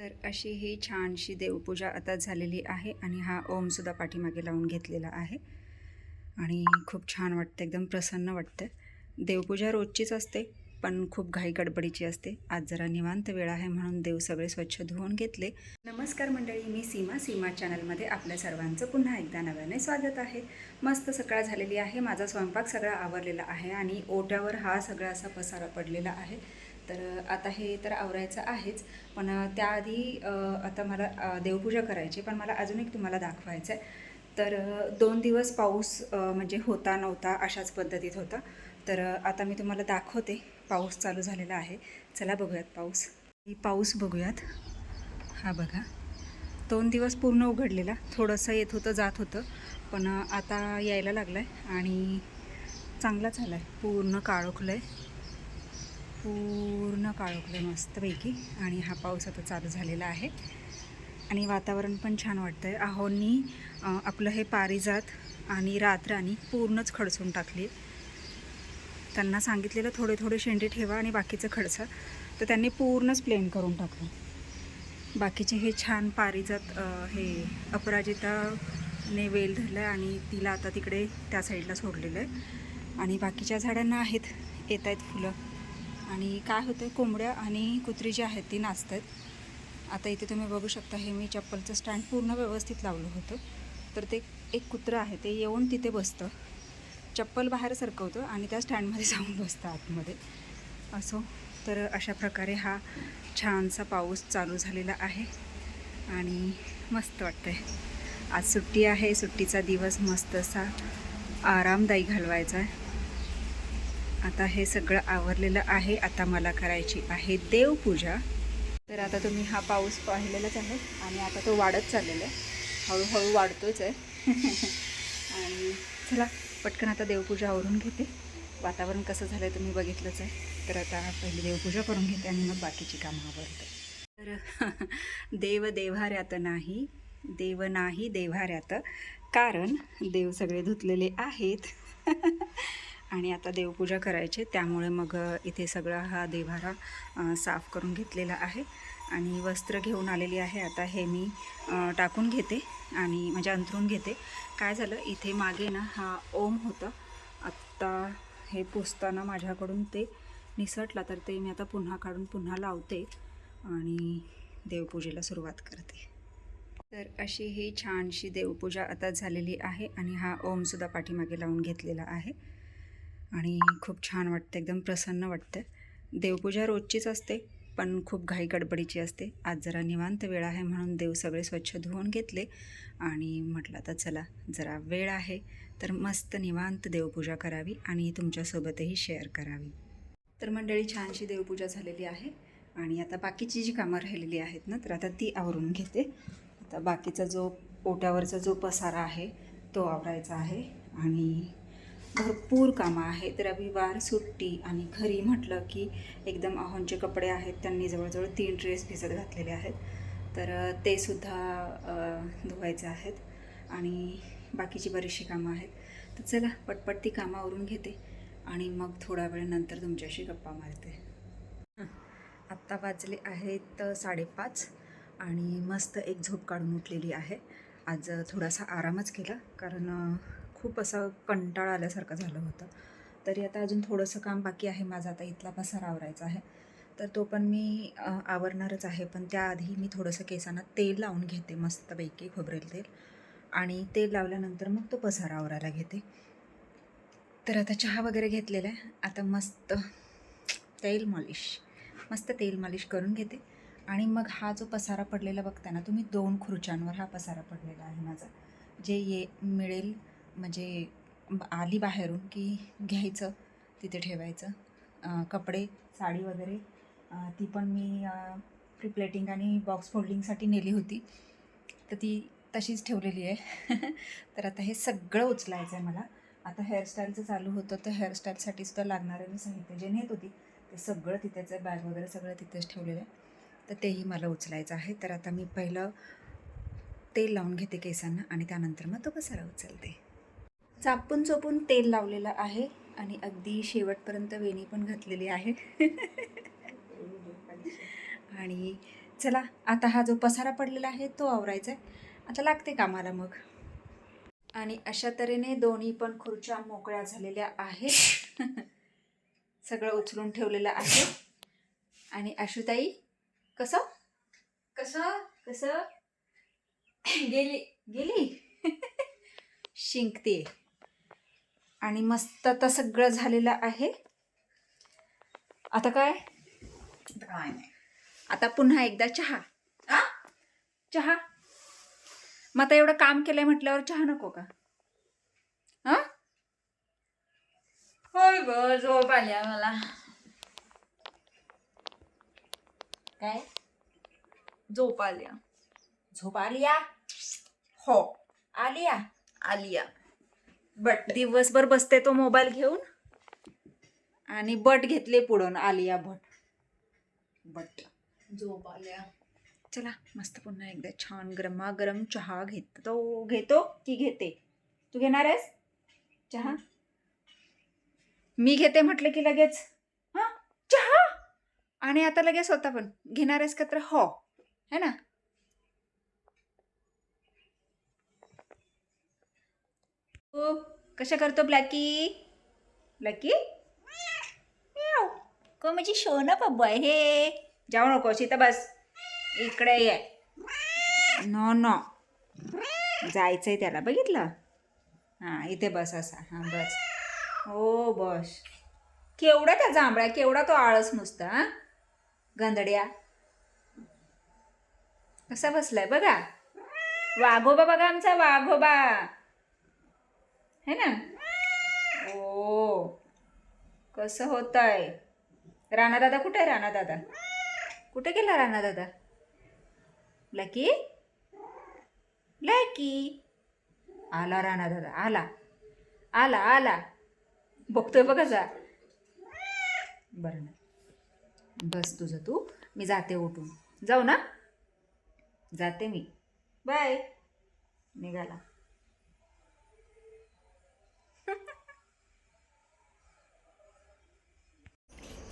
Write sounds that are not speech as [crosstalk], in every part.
तर अशी ही छानशी देवपूजा आता झालेली आहे आणि हा ओमसुद्धा पाठीमागे लावून घेतलेला आहे. आणि खूप छान वाटतं एकदम प्रसन्न वाटतं. देवपूजा रोजचीच असते पण खूप घाई गडबडीची असते. आज जरा निवांत वेळ आहे म्हणून देव सगळे स्वच्छ धुवून घेतले. नमस्कार मंडळी मी सीमा. सीमा चॅनलमध्ये आपल्या सर्वांचं पुन्हा एकदा नव्याने स्वागत आहे. मस्त सकाळ झालेली आहे माझा स्वयंपाक सगळा आवरलेला आहे आणि ओट्यावर हा सगळा असा पसारा पडलेला आहे. तर आता हे तर आवरायचं आहेच. पण त्याआधी आता मला देवपूजा करायची पण मला अजून एक तुम्हाला दाखवायचं आहे तर दोन दिवस पाऊस म्हणजे होता नव्हता अशाच पद्धतीत होता. तर आता मी तुम्हाला दाखवते. पाऊस चालू झालेला आहे. चला बघूयात पाऊस. पाऊस बघूयात. हा बघा. दोन दिवस पूर्ण उघडलेला. थोडंसं येत होतं जात होतं. पण आता यायला लागलं आहे आणि चांगला झाला आहे पूर्ण काळोखलं आहे पूर्ण काळोखलं मस्तपैकी आणि हा पाऊस आता चालू झालेला आहे. आणि वातावरण पण छान वाटतं आहे आहोंनी आपलं हे पारिजात आणि रातराणी पूर्णच खडसून टाकली. त्यांना सांगितलेलं थोडे थोडे शेंडे ठेवा आणि बाकीचं खडसा. तर त्यांनी पूर्णच प्लेन करून टाकलं. बाकीचे हे छान पारिजात हे अपराजिताने वेल धरलं आहे आणि तिला आता तिकडे त्या साईडला सोडलेलं आहे आणि बाकीच्या झाडांना आहेत येत आहेत फुलं. आणि काय होतं कोंबड्या आणि कुत्री जी आहेत ती नाचत आहेत आता इथे तुम्ही बघू शकता हे मी चप्पलचं स्टँड पूर्ण व्यवस्थित लावलं होतं. तर ते एक कुत्रं आहे ते येऊन तिथे बसतं. चप्पल बाहेर सरकवतं आणि त्या स्टँडमध्ये [laughs] जाऊन बसतं आतमध्ये. असो तर अशा प्रकारे हा छानसा पाऊस चालू झालेला आहे आणि मस्त वाटतं आहे आज सुट्टी आहे सुट्टीचा दिवस मस्त असा आरामदायी घालवायचा आहे. आता हे सगळं आवरलेलं आहे आता मला करायची आहे देवपूजा. तर आता तुम्ही हा पाऊस पाहिलेलाच आहे आणि आता तो वाढत चाललेला आहे. हळूहळू वाढतोच आहे. [laughs] आणि चला पटकन आता देवपूजा आवरून घेते. वातावरण कसं झालं आहे तुम्ही बघितलंच आहे. तर आता पहिली देवपूजा करून घेते आणि मग बाकीची कामं आवरते. तर [laughs] देव देव्हाऱ्यात नाही देव नाही देव्हाऱ्यात. कारण देव सगळे धुतलेले आहेत. [laughs] आणि आता देवपूजा करायची त्यामुळे मग इथे सगळा हा देवारा साफ करून घेतलेला आहे. आणि वस्त्र घेऊन आलेली आहे. आता हे मी टाकून घेते आणि म्हणजे अंथरून घेते. काय झालं इथे मागे ना हा ओम होता. आत्ता हे पुसताना माझ्याकडून ते निसटला तर ते मी आता पुन्हा काढून पुन्हा लावते आणि देवपूजेला सुरुवात करते. तर अशी ही छानशी देवपूजा आता झालेली आहे आणि हा ओमसुद्धा पाठीमागे लावून घेतलेला आहे. आणि खूप छान वाटतं एकदम प्रसन्न वाटतं. देवपूजा रोजचीच असते पण खूप घाई गडबडीची असते. आज जरा निवांत वेळ आहे म्हणून देव सगळे स्वच्छ धुवून घेतले आणि म्हटलं आता चला जरा वेळ आहे तर मस्त निवांत देवपूजा करावी आणि तुमच्यासोबतही शेअर करावी. तर मंडळी छानशी देवपूजा झालेली आहे आणि आता बाकीची जी कामं राहिलेली आहेत ना तर आता ती आवरून घेते. आता बाकीचा जो ओट्यावरचा जो पसारा आहे तो आवरायचा आहे आणि भरपूर कामं आहेत. रविवार सुट्टी आणि घरी म्हटलं की एकदम आहोंचे कपडे आहेत. त्यांनी जवळजवळ तीन ड्रेस भिजत घातलेले आहेत. तर ते सुद्धा धुवायचे आहेत आणि बाकीची बरीचशी कामं आहेत. तर चला पटपट ती कामावरून घेते आणि मग थोडा वेळ नंतर तुमच्याशी गप्पा मारते. आत्ता वाजले आहेत साडेपाच आणि मस्त एक झोप काढून उठलेली आहे. आज थोडासा आरामच केला कारण खूप असं कंटाळा आल्यासारखं झालं होतं. तरी आता अजून थोडंसं काम बाकी आहे माझं आता इथला पसारा आवरायचा आहे. तर तो पण मी आवरणारच आहे पण त्याआधी मी थोडंसं केसांना तेल लावून घेते मस्तपैकी खोबरेल तेल. आणि तेल लावल्यानंतर मग तो पसारा आवरायला घेते. तर आता चहा वगैरे घेतलेला आहे. आता मस्त तेल मालिश मस्त तेल मालिश करून घेते. आणि मग हा जो पसारा पडलेला बघताना तुम्ही दोन खुर्च्यांवर हा पसारा पडलेला आहे माझा. जे ये मिळेल म्हणजे आली बाहेरून की घ्यायचं तिथे ठेवायचं. कपडे साडी वगैरे ती पण मी प्रिप्लेटिंग आणि बॉक्स फोल्डिंगसाठी नेली होती. तर ती तशीच ठेवलेली आहे. [laughs] तर आता हे सगळं उचलायचं आहे मला. आता हेअरस्टाईलचं चालू होतं तर हेअरस्टाईलसाठी सुद्धा लागणारं मी साहित्य जे नेत होती ते सगळं तिथेचं बॅग वगैरे सगळं तिथेच ठेवलेलं आहे. तर तेही मला उचलायचं आहे. तर आता मी पहिलं तेल लावून घेते केसांना आणि त्यानंतर मग तो पसारा उचलते. चापून चोपून तेल लावलेलं आहे आणि अगदी शेवटपर्यंत वेणी पण घातलेली आहे. आणि चला आता हा जो पसारा पडलेला आहे तो आवरायचा आहे आता लागते कामाला मग. आणि अशा तऱ्हेने दोन्ही पण खुर्च्या मोकळ्या झालेल्या आहेत. सगळं उचलून ठेवलेलं आहे. आणि आशुताई कसं? कसं? कसं? गेली. गेली? शिंकते आणि मस्त आता सगळं झालेलं आहे. आता काय? काय नाही. आता पुन्हा एकदा चहा. आ? चहा? मग आता एवढं काम केलंय म्हटल्यावर चहा नको का? हा? होय ग झोप आल्या मला. काय? झोप आल्या झोप आलिया हो. आलिया आलिया बट दिवसभर बसते तो मोबाईल घेऊन. आणि बट घेतले पुढून आलिया भट बट. झोप आल्या चला मस्त पुन्हा एकदा छान गरमागरम चहा घेतो घेतो की घेते? तू घेणार आहेस? चहा? मी घेते म्हटलं की लगेच. हा? चहा? आणि आता लगेच होता पण. घेणार आहेस का तर हो. है ना? हो कशा करतो ब्लॅकी ब्लॅकी. को माझी शोना बब्बू आहे हे? जाऊ नको इथं बस. इकडे ये. No no. जायचंय त्याला बघितलं? हां इथे बस असा. हां बस. हो बस. केवढा त्या जांभळ्या केवढा तो आळस नुसता हां? गंधड्या. कसा बसलाय बघा. वाघोबा बघा आमचा वाघोबा. है ना? ओ कसं होत आहे राणा दादा कुठे आहे राणा दादा कुठे गेला राणा दादा लकी? लकी? आला राणा दादा आला. आला आला. बघतोय बघा जा. बरं ना. बस तुझं तू. मी जाते उठून. जाऊ ना? जाते मी. बाय. निघाला.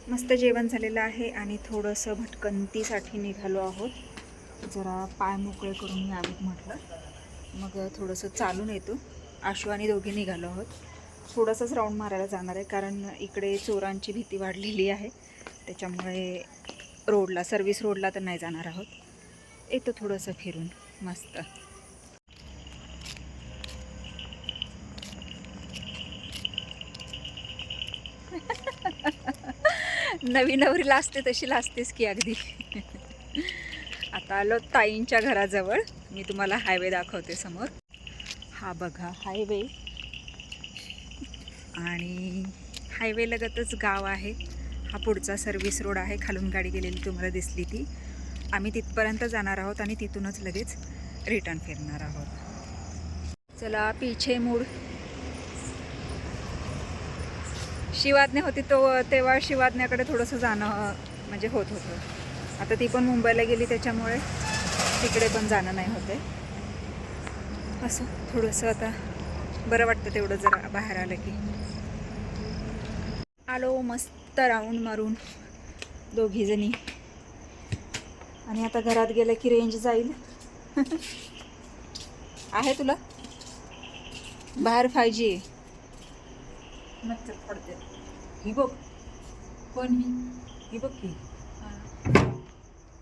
मस्त जेवण झालेलं आहे आणि थोडंसं भटकंतीसाठी निघालो आहोत. जरा पाय मोकळे करून यावेत म्हटलं. मग थोडंसं चालून येतो. आशू आणि दोघे निघालो आहोत. थोडंसंच राऊंड मारायला जाणार आहे कारण इकडे चोरांची भीती वाढलेली आहे. त्याच्यामुळे रोडला सर्विस रोडला तर नाही जाणार आहोत. येतो थोडंसं फिरून. मस्त. नवी नवरी लाजते तशी लाजतेस की अगदी. आता आलो ताईंच्या घराजवळ. मी तुम्हाला हायवे दाखवते समोर. हा बघा हायवे. आणि हायवे लगतच गाव आहे. हा पुढचा सर्व्हिस रोड आहे. खालून गाडी गेलेली तुम्हाला दिसली ती. आम्ही तिथपर्यंत जाणार आहोत आणि तिथूनच लगेच रिटर्न फिरणार आहोत. चला पीछे मूड. शिवाज्ञा होती तो तेव्हा शिवाज्ञाकडे थोडंसं जाणं म्हणजे होत होतं. आता ती पण मुंबईला गेली त्याच्यामुळे तिकडे पण जाणं नाही होते. असं थोडंसं आता बरं वाटतं तेवढं जरा बाहेर आलं की. आलो मस्त राऊंड मारून दोघीजणी आणि आता घरात गेलं की रेंज जाईल. [laughs] आहे तुला? बाहेर फाय जी आहे. मच्छर ही बघ. कोण ही? ही बघ की.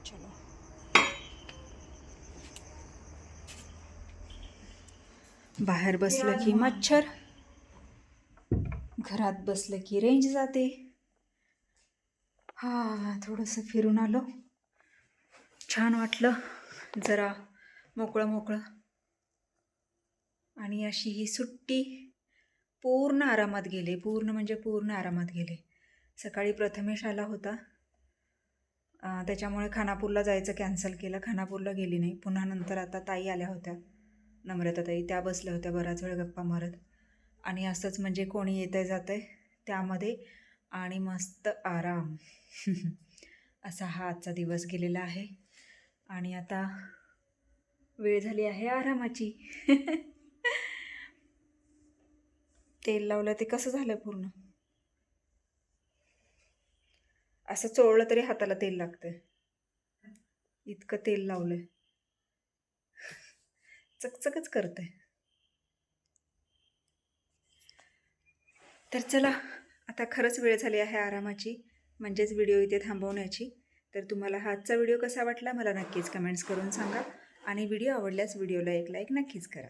चलो. बाहेर बसलं की मच्छर. घरात बसलं की रेंज जाते. हा थोडंसं फिरून आलो. छान वाटलं. जरा मोकळं मोकळं आणि अशी ही सुट्टी. पूर्ण आरामात गेले पूर्ण म्हणजे पूर्ण आरामात गेले. सकाळी प्रथमेश आला होता. त्याच्यामुळे खानापूरला जायचं कॅन्सल केलं. खानापूरला गेली नाही. पुन्हा नंतर आता ताई आल्या होत्या. नम्रता ताई त्या बसल्या होत्या बराच वेळ गप्पा मारत. आणि असंच म्हणजे कोणी येतंय आहे त्यामध्ये आणि मस्त आराम. [laughs] असा हा आजचा दिवस गेलेला आहे. आणि आता वेळ झाली आहे आरामाची. [laughs] तेल लावलं ते कसं झालं पूर्ण? असं चोळलं तरी हाताला तेल लागतं इतकं तेल लावलंय. चकचकच करतंय. तर चला आता खरंच वेळ झाली आहे आरामाची म्हणजेच व्हिडिओ इथे थांबवण्याची. तर तुम्हाला हा आजचा व्हिडिओ कसा वाटला मला नक्कीच कमेंट्स करून सांगा. आणि व्हिडिओ आवडल्यास व्हिडिओला एक लाईक नक्कीच करा.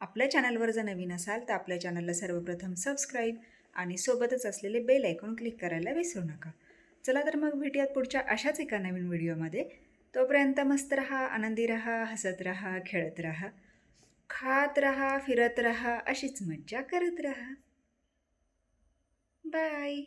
आपल्या चॅनलवर जर नवीन असाल तर आपल्या चॅनलला सर्वप्रथम सबस्क्राईब आणि सोबतच असलेले बेल ऐकून क्लिक करायला विसरू नका. चला तर मग भेटूयात पुढच्या अशाच एका नवीन व्हिडिओमध्ये तोपर्यंत मस्त रहा आनंदी रहा हसत रहा खेळत रहा खात रहा फिरत रहा अशीच मज्जा करत रहा. बाय